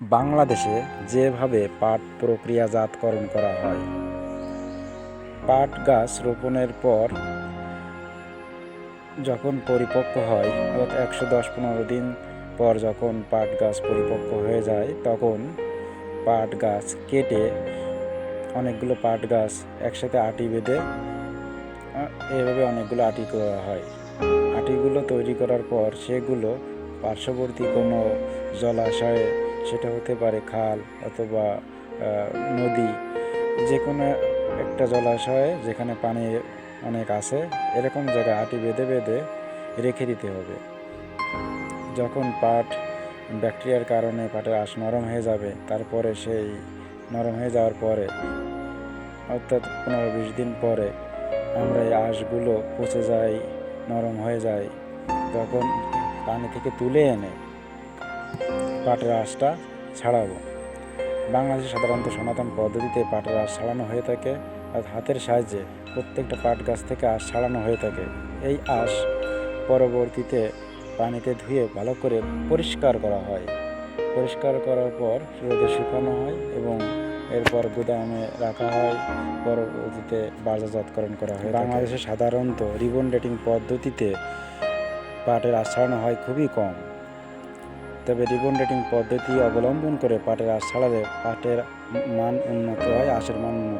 বাংলাদেশে যেভাবে পাট প্রক্রিয়াজাতকরণ করা হয়, পাট গাছ রোপণের পর যখন পরিপক্ক হয় একশো দশ পনেরো দিন পর যখন পাট গাছ পরিপক্ক হয়ে যায়, তখন পাট গাছ কেটে অনেকগুলো পাট গাছ একসাথে আটি বেঁধে এভাবে অনেকগুলো আটি করা হয়। আটিগুলো তৈরি করার পর সেগুলো পার্শ্ববর্তী কোনো জলাশয়ে সেটা হতে পারে খাল অথবা নদী যে কোনো একটা জলাশয়ে যেখানে পানি অনেক আছে, এরকম জায়গায় আটি বেঁধে বেঁধে রেখে দিতে হবে। যখন পাট, ব্যাকটেরিয়ার কারণে পাটের আঁশ নরম হয়ে যাবে, তারপরে সেই নরম হয়ে যাওয়ার পরে, অর্থাৎ পনেরো বিশ দিন পরে আমরা এই আঁশগুলো পচে যায়, নরম হয়ে যায়, তখন পানি থেকে তুলে এনে পাটের আঁশটা ছাড়াবো। বাংলাদেশে সাধারণত সনাতন পদ্ধতিতে পাটের আঁশ ছাড়ানো হয়ে থাকে আর হাতের সাহায্যে প্রত্যেকটা পাট গাছ থেকে আঁশ ছাড়ানো হয়ে থাকে। এই আঁশ পরবর্তীতে পানিতে ধুয়ে ভালো করে পরিষ্কার করা হয়। পরিষ্কার করার পর রোদে শুকানো হয় এবং এরপর গুদামে রাখা হয়। পরবর্তীতে বাজারজাতকরণ করা হয় বাংলাদেশে সাধারণত রিবন ডেটিং পদ্ধতিতে পাটের আঁশ ছাড়ানো হয় খুবই কম। তবে রিবন রেটিং পদ্ধতি অবলম্বন করে পাটের আঁশ ছাড়ালে পাটের মান উন্নত হয় আঁশের মান উন্নত